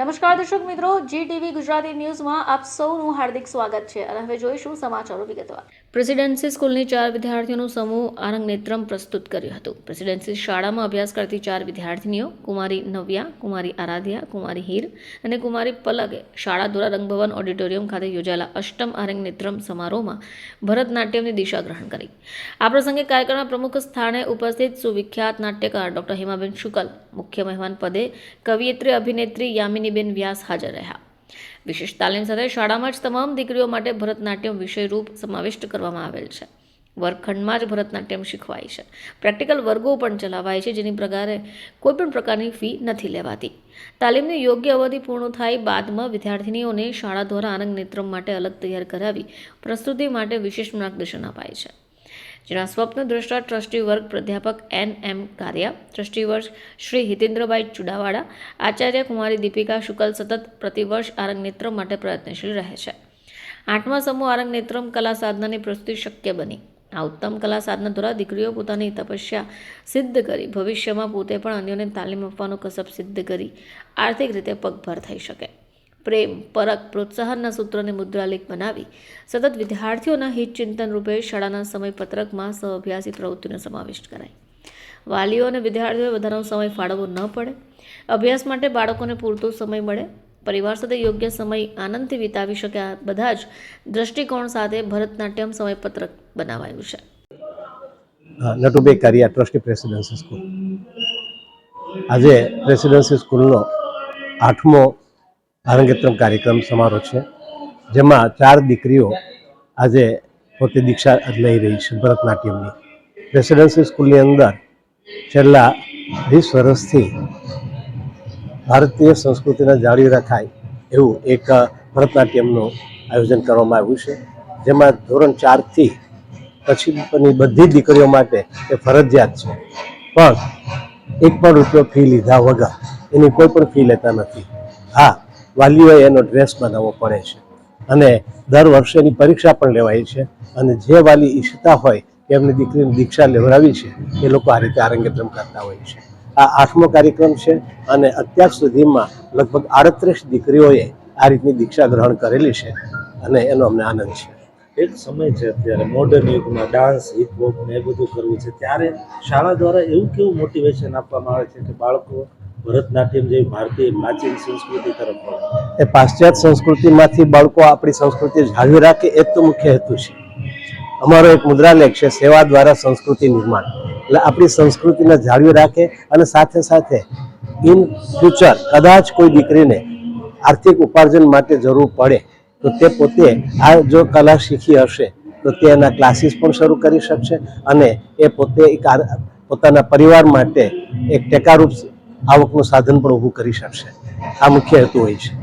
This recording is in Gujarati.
નમસ્કાર દર્શક મિત્રો જી ટીવી ગુજરાતી ન્યૂઝમાં આપ સૌનું હાર્દિક સ્વાગત છે. અને હવે જોઈશું સમાચારો વિગતવાર. પ્રેસિડેન્સી સ્કૂલની ચાર વિદ્યાર્થીઓનું સમૂહ આરંગ નેત્રમ પ્રસ્તુત કર્યું હતું. પ્રેસિડેન્સી શાળામાં અભ્યાસ કરતી ચાર વિદ્યાર્થીનીઓ, કુમારી નવ્યા, કુમારી આરાધ્યા, કુમારી હીર અને કુમારી પલગે, શાળા દ્વારા રંગભવન ઓડિટોરિયમ ખાતે યોજાયેલા અષ્ટમ આરંગ નેત્રમ સમારોહમાં ભરતનાટ્યમની દિશા ગ્રહણ કરી. આ પ્રસંગે કાર્યક્રમના પ્રમુખ સ્થાને ઉપસ્થિત સુવિખ્યાત નાટ્યકાર ડોક્ટર હેમાબેન શુકલ, મુખ્ય મહેમાન પદે કવિયત્રી અભિનેત્રી યામિનીબેન વ્યાસ હાજર રહ્યા. વિશેષ તાલીમ સાથે શાળામાં જ તમામ દીકરીઓ માટે ભરતનાટ્યમ વિષયરૂપ સમાવિષ્ટ કરવામાં આવેલ છે. વર્ગખંડમાં જ ભરતનાટ્યમ શીખવાય છે. પ્રેક્ટિકલ વર્ગો પણ ચલાવાય છે, જેની પ્રકારે કોઈપણ પ્રકારની ફી નથી લેવાતી. તાલીમની યોગ્ય અવધિ પૂર્ણ થાય બાદમાં વિદ્યાર્થીનીઓને શાળા દ્વારા આનંદ નેત્રમ માટે અલગ તૈયાર કરાવી પ્રસ્તુતિ માટે વિશેષ માર્ગદર્શન અપાય છે. જેના સ્વપ્ન દ્રષ્ટા ટ્રસ્ટી વર્ગ પ્રાધ્યાપક એન એમ કારિયા, ટ્રસ્ટી વર્ષ શ્રી હિતેન્દ્રભાઈ ચુડાવાડા આચાર્ય કુમારી દીપિકા શુકલ સતત પ્રતિવર્ષ આરંગ નેત્રમ માટે પ્રયત્નશીલ રહે છે. આઠમા સમૂહ આરંગ નેત્રમ કલા સાધનાની પ્રસ્તુતિ શક્ય બની. આ ઉત્તમ કલા સાધના દ્વારા દીકરીઓ પોતાની તપસ્યા સિદ્ધ કરી, ભવિષ્યમાં પોતે પણ અન્યોને તાલીમ આપવાનો કસબ સિદ્ધ કરી, આર્થિક રીતે પગભર થઈ શકે. પ્રેમ પરક પ્રોત્સાહનના સૂત્રને મુદ્રાલેખ બનાવી સતત વિદ્યાર્થીઓના હિતચિંતન રૂપે શાળાના સમયપત્રકમાં સહઅભ્યાસી પ્રવૃત્તિનો સમાવિષ્ટ કરાય. વાલીઓ અને વિદ્યાર્થીઓએ વધારાનો સમય ફાળવવો ન પડે. અભ્યાસ માટે બાળકોને પૂરતો સમય મળે. પરિવાર સાથે યોગ્ય સમય આનંદથી વિતાવી શકે. આ બધા જ દ્રષ્ટિકોણ સાથે ભરતનાટ્યમ સમયપત્રક બનાવાયું છે. Natubhai Kariya trustee presidency school. આજે પ્રેસિડેન્સી સ્કૂલનો આઠમો આરંગેત્રમ કાર્યક્રમ સમારોહ છે, જેમાં ચાર દીકરીઓ આજે પોતે દીક્ષા લઈ રહી છે ભરતનાટ્યમની. પ્રેસિડેન્સી સ્કૂલની અંદર છેલ્લા વીસ વર્ષથી ભારતીય સંસ્કૃતિને જાળવી રખાય એવું એક ભરતનાટ્યમનું આયોજન કરવામાં આવ્યું છે, જેમાં ધોરણ ચારથી પછીની બધી દીકરીઓ માટે એ ફરજિયાત છે. પણ એક પણ રૂપિયો ફી લીધા વગર એની કોઈ પણ ફી લેતા નથી. હા વાલીઓએ એનો ડ્રેસ બનાવવો પડે છે. અને દર વર્ષેની પરીક્ષા પણ લેવાય છે. અને જે વાલી ઈચ્છતા હોય કે એમની દીકરીની દીક્ષા લેવડાવી છે, એ લોકો આ રીતે આરંગેત્રમ કરતા હોય છે. આ આઠમો કાર્યક્રમ છે અને અત્યાર સુધીમાં લગભગ આડત્રીસ દીકરીઓએ આ રીતની દીક્ષા ગ્રહણ કરેલી છે અને એનો અમને આનંદ છે. એક સમય છે અત્યારે મોડર્ન યુગમાં ડાન્સ હિપહોપ ને એ બધું કરવું છે. ત્યારે શાળા દ્વારા એવું કેવું મોટિવેશન આપવામાં આવે છે કે બાળકો ભરતનાટ્યમ જેવી ભારતીય પ્રાચીન સંસ્કૃતિ તરફ એ પાશ્ચાત્ય સંસ્કૃતિમાંથી બાળકો આપણી સંસ્કૃતિ જાળવી રાખે, એ જ તો મુખ્ય હેતુ છે. અમારો એક મુદ્રાલેખ છે, સેવા દ્વારા સંસ્કૃતિ નિર્માણ. એટલે આપણી સંસ્કૃતિને જાળવી રાખે અને સાથે સાથે ઇન ફ્યુચર કદાચ કોઈ દીકરીને આર્થિક ઉપાર્જન માટે જરૂર પડે, તો તે પોતે આ જો કલા શીખી હશે, તો તે એના ક્લાસીસ પણ શરૂ કરી શકશે અને એ પોતે પોતાના પરિવાર માટે એક ટેકારૂપ આવકનું સાધન પણ ઊભું કરી શકશે. આ મુખ્ય હેતુ હોય છે.